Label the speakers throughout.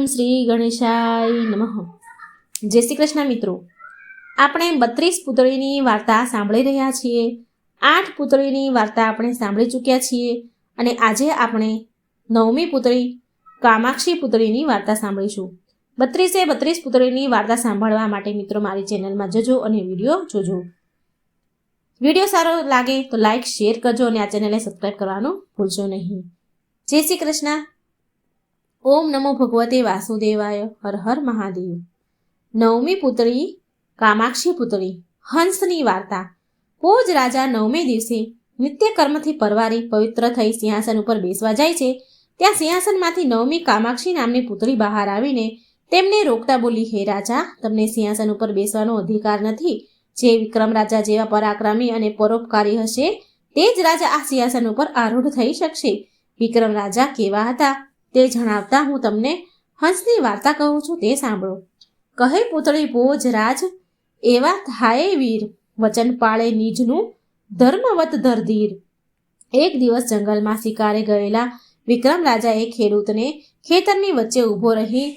Speaker 1: ઓમ શ્રી ગણેશાય નમઃ. જય શ્રી કૃષ્ણ મિત્રો. આપણે બત્રીસ પુતળીની વાર્તા સાંભળી રહ્યા છીએ. આઠ પુતળીની વાર્તા આપણે સાંભળી ચૂક્યા છીએ અને આજે આપણે નવમી પુતળી કામાક્ષી પુતળીની વાર્તા સાંભળીશું. બત્રીસે બત્રીસ પુતળીની વાર્તા સાંભળવા માટે મિત્રો મારી ચેનલમાં જજો અને વીડિયો જોજો. વીડિયો સારો લાગે તો લાઈક, શેર કરજો અને આ ચેનલને સબસ્ક્રાઈબ કરવાનું ભૂલશો નહીં. જય શ્રી કૃષ્ણ. ઓમ નમો ભગવતે વાસુદેવાય, હર હર મહાદેવ. નવમી પુતળી કામાક્ષી પુતળી હંસની વાર્તા. કોજ રાજા નવમે દિવસે નિત્ય કર્મથી પરવારી પવિત્ર થઈ સિંહાસન ઉપર બેસવા જાય છે. ત્યાં સિંહાસનમાંથી નવમી કામાક્ષી નામની પુતળી બહાર આવીને તેમને રોકતા બોલી, હે રાજા, તમને સિંહાસન ઉપર બેસવાનો અધિકાર નથી. જે વિક્રમ રાજા જેવા પરાક્રમી અને પરોપકારી હશે, તે જ રાજા આ સિંહાસન ઉપર આરૂઢ થઈ શકશે. વિક્રમ રાજા કેવા હતા? તે જણાવતા હું તમને હંસની વાર્તા કહું છું તે સાંભળો. કહે પુતળી ભોજ રાજ એવા થાય વીર, વચન પાળે નીજનું ધર્મવત ધરધીર. એક દિવસ જંગલમાં શિકારે ગયેલા વિક્રમ રાજાએ ખેડૂતને ખેતરની વચ્ચે ઊભો રહી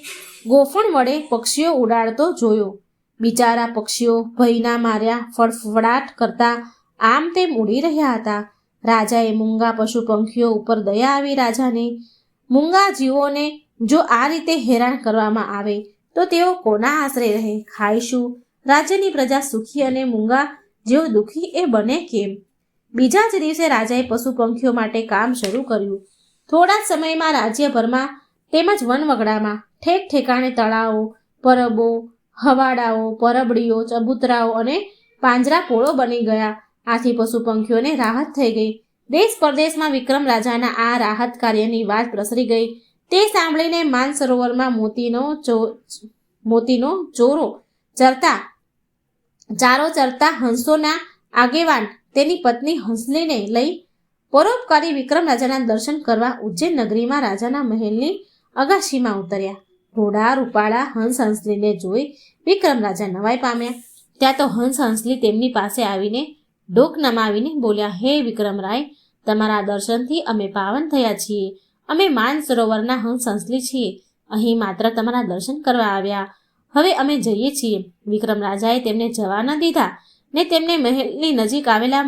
Speaker 1: ગોફણ વડે પક્ષીઓ ઉડાડતો જોયો. બિચારા પક્ષીઓ ભયના માર્યા ફડફડાટ કરતા આમ તેમ ઉડી રહ્યા હતા. રાજાએ મૂંગા પશુ પંખીઓ ઉપર દયા આવી રાજાને મૂંગા જીવોને જો આ રીતે હેરાન કરવામાં આવે, તો તેઓ કોના આશરે રહે? ખાય શું? રાજ્યની પ્રજા સુખી અને મૂંગા જેઓ દુઃખી એ બને કેમ? બીજા જ દિવસે રાજાએ પશુ પંખીઓ માટે કામ શરૂ કર્યું. થોડા જ સમયમાં રાજ્યભરમાં તેમજ વનવગડામાં ઠેક ઠેકાણે તળાવો, પરબો, હવાડાઓ, પરબડીઓ, ચબૂતરાઓ અને પાંજરાપોળો બની ગયા. આથી પશુ પંખીઓને રાહત થઈ ગઈ. દેશ પરદેશમાં વિક્રમ રાજાના આ રાહત કાર્યની વાત પ્રસરી ગઈ. તે સાંભળીને માનસરોવરમાં મોતીનો ચો, મોતીનો ચોરો ચરતા, ચારો ચરતા હંસોના આગેવાન તેની પત્ની હંસલીને લઈ પરોપકારી વિક્રમ રાજાના દર્શન કરવા ઉજ્જૈન નગરીમાં રાજાના મહેલની અગાશીમાં ઉતર્યા. ઘોડા, રૂપાળા, હંસ હંસલીને જોઈ વિક્રમ રાજા નવાઈ પામ્યા. ત્યાં તો હંસ હંસલી તેમની પાસે આવીને ડોક નમાવીને બોલ્યા, હે વિક્રમરાય, તમારા દર્શનથી અમે પાવન થયા છીએ. અમે માન સરોવરના હંસ હંસલી છીએ. અહીં માત્ર તમારા દર્શન કરવા આવ્યા. હવે અમે જઈએ છીએ. વિક્રમ રાજાએ તેમને જવા ન દીધા ને તેમને મહેલની નજીક આવેલા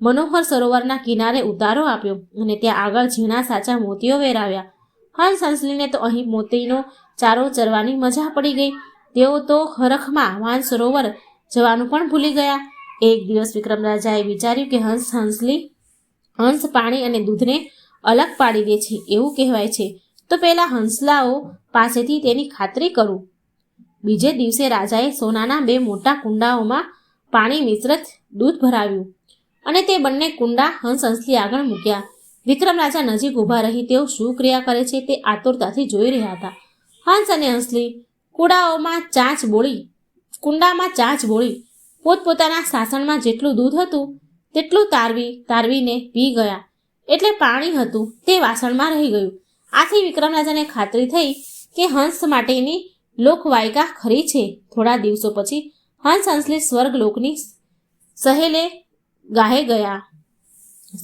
Speaker 1: મનોહર સરોવરના કિનારે ઉતારો આપ્યો અને ત્યાં આગળ ઝીણા સાચા મોતીઓ વેરાવ્યા. હંસ હંસલીને તો અહીં મોતીનો ચારો ચરવાની મજા પડી ગઈ. તેઓ તો હરખમાં માનસરોવર જવાનું પણ ભૂલી ગયા. એક દિવસ વિક્રમ રાજાએ વિચાર્યું કે હંસ હંસલી, હંસ પાણી અને દૂધને અલગ પાડી દે છે. એવું કહેવાય છે. તો પહેલાં હંસલાઓ પાસેથી તેની ખાતરી કરું. બીજે દિવસે રાજાએ સોનાના બે મોટા કુંડાઓમાં પાણી મિશ્રિત દૂધ ભરાવ્યું અને તે બંને કુંડા હંસ હંસલી આગળ મૂક્યા. વિક્રમ રાજા નજીક ઊભા રહી તેઓ શું ક્રિયા કરે છે તે આતુરતાથી જોઈ રહ્યા હતા. હંસ અને હંસલી કુડાઓમાં ચાંચ બોળી, કુંડામાં ચાંચ બોળી પોતપોતાના સાસણમાં જેટલું દૂધ હતું, તેટલું તારવી, તારવીને પી ગયા. એટલે પાણી હતું, તે વાસણમાં રહી ગયું. આથી વિક્રમ રાજાને ખાતરી થઈ કે હંસ માટેની લોકવાયકા ખરી છે. થોડા દિવસો પછી હંસ હંસલી સ્વર્ગલોકની સહેલે ગાહે ગયા.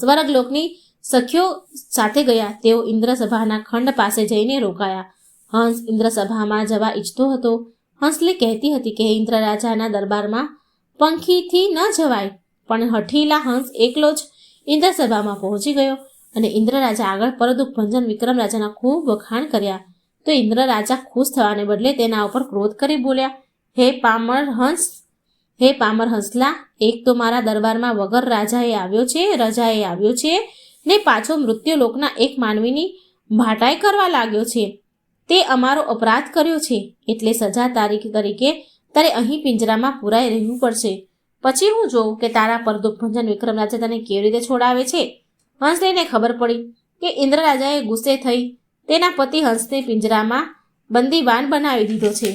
Speaker 1: સ્વર્ગલોકની સખીઓ સાથે ગયા. તેઓ ઇન્દ્રસભાના ખંડ પાસે જઈને રોકાયા. હંસ ઇન્દ્રસભામાં જવા ઈચ્છતો હતો. હંસલી કહેતી હતી કે ઇન્દ્ર રાજાના દરબારમાં પંખીથી ન જવાય, પણ હઠીલા હંસ એકલો જ ઇન્દ્રસભામાં પહોંચી ગયો અને ઇન્દ્રરાજા આગળ પરદુખ ભંજન વિક્રમ રાજાના ખૂબ વખાણ કર્યા. તો ઇન્દ્ર રાજા ખુશ થવાને બદલે તેના ઉપર ક્રોધ કરી બોલ્યા, હે પામર હંસ, હે પામર હંસલા, એક તો મારા દરબારમાં વગર રાજાએ આવ્યો છે, રજાએ આવ્યો છે, ને પાછો મૃત્યુલોકના એક માનવીની ભાટાઈ કરવા લાગ્યો છે. તે અમારો અપરાધ કર્યો છે, એટલે સજા તારીખ તરીકે તારે અહીં પિંજરામાં પુરાઈ રહેવું પડશે. પછી હું જોઉં કે તારા પર દુઃખભંજન વિક્રમ રાજા તને કેવી રીતે છોડાવે છે? હંસલીને ખબર પડી કે ઇન્દ્રરાજાએ ગુસ્સે થઈ તેના પતિ હંસને પિંજરામાં બંદીવાન બનાવી દીધો છે.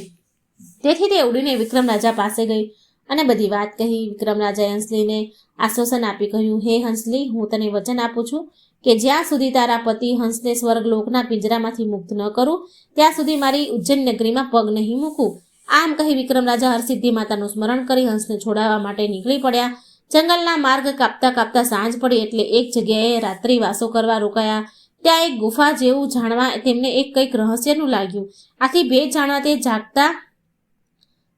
Speaker 1: તેથી તે ઉડીને વિક્રમ રાજા પાસે ગઈ અને બધી વાત કહી. વિક્રમ રાજાએ હંસલીને આશ્વાસન આપી કહ્યું, હે હંસલી, હું તને વચન આપું છું કે જ્યાં સુધી તારા પતિ હંસને સ્વર્ગલોકના પિંજરામાંથી મુક્ત ન કરું, ત્યાં સુધી મારી ઉજ્જૈન નગરીમાં પગ નહીં મૂકું. આમ કહી વિક્રમ રાજા હરસિદ્ધિ માતાનું સ્મરણ કરી હંસને છોડાવવા માટે નીકળી પડ્યા. જંગલના માર્ગ કાપતા કાપતા સાંજ પડી એટલે એક જગ્યાએ રાત્રિ વાસો કરવા રોકાયા. ત્યાં એક ગુફા જેવું જાણવા તેમને એક કંઈક રહસ્યનું લાગ્યું. આથી ભેદ જાણવા તે જાગતા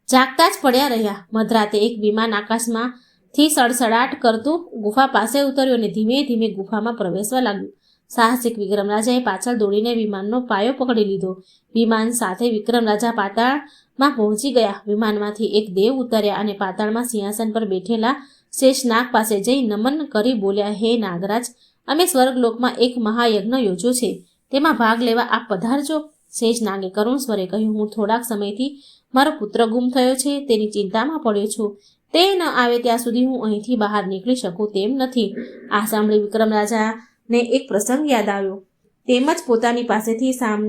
Speaker 1: જાગતા જ પડ્યા રહ્યા. મધરાતે એક વિમાન આકાશમાં થી સડસડાટ કરતું ગુફા પાસે ઉતર્યું અને ધીમે ધીમે ગુફામાં પ્રવેશવા લાગ્યું. સાહસિક વિક્રમરાજાએ પાછળ દોડીને વિમાનનો પાયો પકડી લીધો. વિમાન સાથે વિક્રમરાજા પાતાળમાં પહોંચી ગયા. વિમાનમાંથી એક દેવ ઉતર્યા અને પાતાળમાં સિંહાસન પર બેઠેલા શેષનાગ પાસે જઈ નમન કરી બોલ્યા, હે નાગરાજ, અમે સ્વર્ગલોકમાં એક મહાયજ્ઞ યોજ્યો છે. તેમાં ભાગ લેવા આપ પધારજો. શેષ નાગે કરુણ સ્વરે કહ્યું, હું થોડાક સમયથી મારો પુત્ર ગુમ થયો છે. તેની ચિંતામાં પડ્યો છું. તે ન આવે ત્યાં સુધી હું અહીંથી બહાર નીકળી શકું તેમ નથી. આ સાંભળી વિક્રમરાજાને એક પ્રસંગ યાદ આવ્યો. તેમજ પોતાની પાસેથી સામ,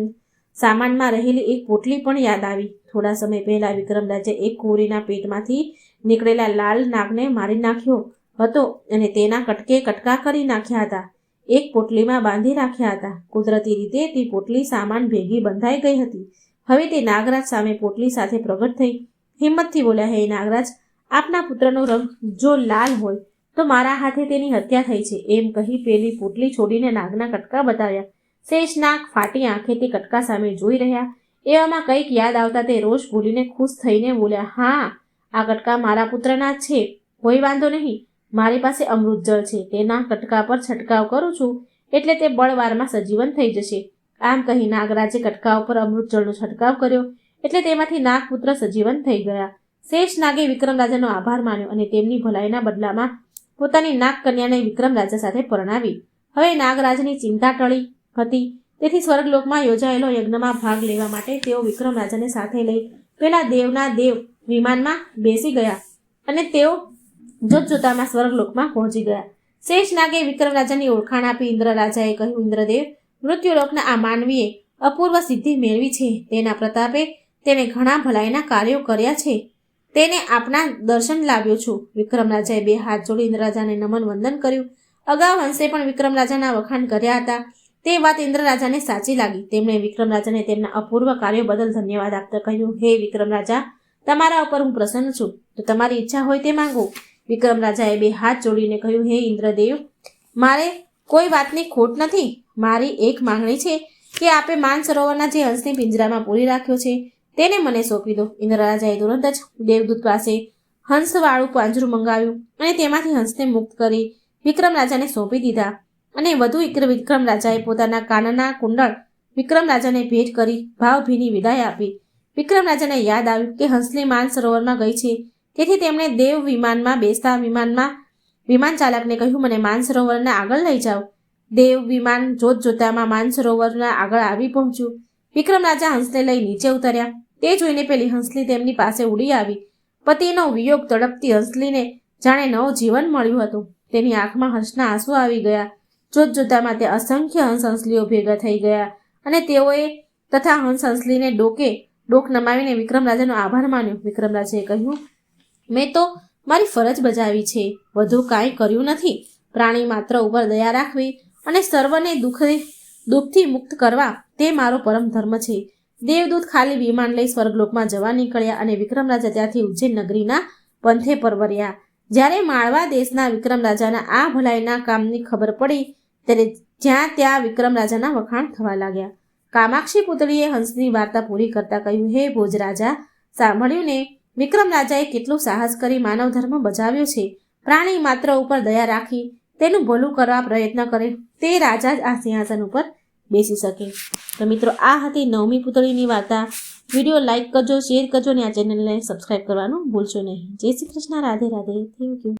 Speaker 1: સામાનમાં રહેલી એક પોટલી પણ યાદ આવી. થોડા સમય પહેલા વિક્રમરાજે એક કુંવરીના પેટમાંથી નીકળેલા લાલ નાગને મારી નાખ્યો હતો અને તેના કટકે કટકા કરી નાખ્યા હતા. એક પોટલીમાં બાંધી રાખ્યા હતા. કુદરતી રીતે તે પોટલી સામાન ભેગી બંધાઈ ગઈ હતી. હવે તે નાગરાજ સામે પોટલી સાથે પ્રગટ થઈ. હિંમતથી બોલ્યા, હે નાગરાજ, આપના પુત્રનો રંગ જો લાલ હોય તો મારા હાથે તેની હત્યા થઈ છે. એમ કહી પેલી પોટલી છોડીને નાગના કટકા બતાવ્યા. શેષ નાગ ફાટી આંખે તે કટકા સામે જોઈ રહ્યા. એવામાં કંઈક યાદ આવતા તે રોષ ભૂલીને ખુશ થઈને બોલ્યા, હા, આ કટકા મારા પુત્રના જ છે. કોઈ વાંધો નહીં. મારી પાસે અમૃત જળ છે. તેના કટકા પર છંટકાવ કરું છું. એટલે તે બળવારમાં સજીવન થઈ જશે. આમ કહી નાગરાજે કટકા ઉપર અમૃત જળનો છંટકાવ કર્યો. એટલે તેમાંથી નાગપુત્ર સજીવન થઈ ગયા. શેષ નાગે વિક્રમ રાજાનો આભાર માન્યો અને તેમની ભલાઈના બદલામાં પોતાની નાગ કન્યાને વિક્રમરાજા સાથે પરણાવી. હવે નાગરાજની ચિંતા ટળી હતી. તેથી સ્વર્ગલોકમાં યોજાયેલો યજ્ઞમાં ભાગ લેવા માટે તેઓ વિક્રમ રાજાને સાથે લઈ પેલા દેવના દેવ વિમાનમાં બેસી ગયા અને તેઓ જોત જોતામાં સ્વર્ગલોકમાં પહોંચી ગયા. શેષ નાગે વિક્રમ રાજાની ઓળખાણ આપી ઇન્દ્રરાજાએ કહ્યું, ઇન્દ્રદેવ, મૃત્યુલોકના આ માનવીએ અપૂર્વ સિદ્ધિ મેળવી છે. તેના પ્રતાપે તેણે ઘણા ભલાઈના કાર્યો કર્યા છે. તેને આપના દર્શન લાવ્યો છું. વિક્રમ રાજાએ બે હાથ જોડી ઇન્દ્રરાજાને નમન વંદન કર્યું. અગાઉ હંસે પણ વિક્રમ રાજાના વખાણ કર્યા હતા. તે વાત ઇન્દ્રરાજાને સાચી લાગી. તેમણે વિક્રમ રાજાને તેમના અપૂર્વ કાર્યો બદલ ધન્યવાદ આપતા કહ્યું, હે વિક્રમ રાજા તમારા ઉપર હું પ્રસન્ન છું. તો તમારી ઈચ્છા હોય તે માંગો. વિક્રમ રાજાએ બે હાથ જોડીને કહ્યું, હે ઇન્દ્રદેવ, મારે કોઈ વાતની ખોટ નથી. મારી એક માંગણી છે કે આપે માનસરોવરના જે હંસને પિંજરામાં પૂરી રાખ્યો છે તેને મને સોંપી દો. ઇન્દ્રરાજાએ તુરંત જ દેવદૂત પાસે હંસવાળું પાંજરું મંગાવ્યું અને તેમાંથી હંસને મુક્ત કરી વિક્રમ રાજાને સોંપી દીધા. અને વધુ વિક્રમ રાજાએ પોતાના કાનના કુંડળ વિક્રમ રાજાને ભેટ કરી ભાવભીની વિદાય આપી. વિક્રમ રાજાને યાદ આવ્યું કે હંસલી માનસરોવરમાં ગઈ છે. તેથી તેમણે દેવ વિમાનમાં બેસતા વિમાનમાં વિમાન ચાલકને કહ્યું, મને માનસરોવરના આગળ લઈ જાઓ. દેવ વિમાન જોત જોતામાં માનસરોવરના આગળ આવી પહોંચ્યું. વિક્રમરાજા હંસને લઈ નીચે ઉતર્યા. તે જોઈને પેલી હંસલી તેમની પાસે ઉડી આવી. પતિનો વિયોગ તડપતી હંસલીને જાણે નવું જીવન મળ્યું હતું. તેની આંખમાં હંસના આંસુ આવી ગયા. જોત જોતામાં તે અસંખ્ય હંસ હંસલીઓ ભેગા થઈ ગયા અને તેઓએ તથા હંસ હંસલીને ડોકે ડોક નમાવીને વિક્રમ રાજાનો આભાર માન્યો. વિક્રમરાજાએ કહ્યું, મેં તો મારી ફરજ બજાવી છે. વધુ કાંઈ કર્યું નથી. પ્રાણી માત્ર ઉપર દયા રાખવી અને સર્વને દુઃખ દુઃખથી મુક્ત કરવા તે મારો પરમ ધર્મ છે. દેવદૂત ખાલી વિમાન લઈ સ્વર્ગલોકમાં જવા નીકળ્યા અને વિક્રમ રાજા ત્યાંથી ઉજ્જૈન નગરીના પંથે પરવર્યા. જ્યારે માળવા દેશના વિક્રમ રાજાના આ ભલાઈના કામની ખબર પડી, ત્યારે જ્યાં ત્યાં વિક્રમ રાજાના વખાણ થવા લાગ્યા. કામાક્ષી પુતળીએ હંસની વાર્તા પૂરી કરતા કહ્યું, હે ભોજ રાજા સાંભળ્યું ને વિક્રમ રાજાએ કેટલું સાહસ કરી માનવ ધર્મ બજાવ્યો છે. પ્રાણી માત્ર ઉપર દયા રાખી તેનું ભલું કરવા પ્રયત્ન કરે, તે રાજા જ આ સિંહાસન ઉપર બેસી શકે. તો મિત્રો, આ હતી નવમી પુતળીની વાર્તા. વીડિયો લાઇક કરજો, શેર કરજો અને આ ચેનલને સબસ્ક્રાઈબ કરવાનું ભૂલશો નહીં. જય શ્રી કૃષ્ણ, રાધે રાધે. Thank you